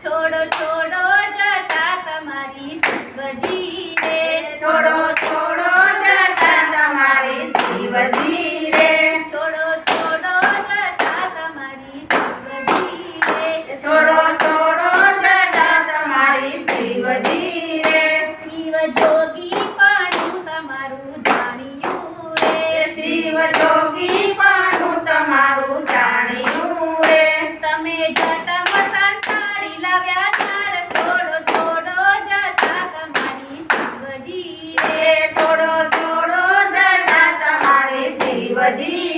छोड़ो छोड़ो जटा तुम्हारी शिवजी रे छोड़ो छोड़ो जटा तुम्हारी शिवजी रे छोड़ो छोड़ो जटा तुम्हारी शिवजी रे छोड़ो छोड़ो जटा तुम्हारी शिवजी रे शिव जोगी पाणु तुम्हारू जानियो रे शिव जोगी Ora!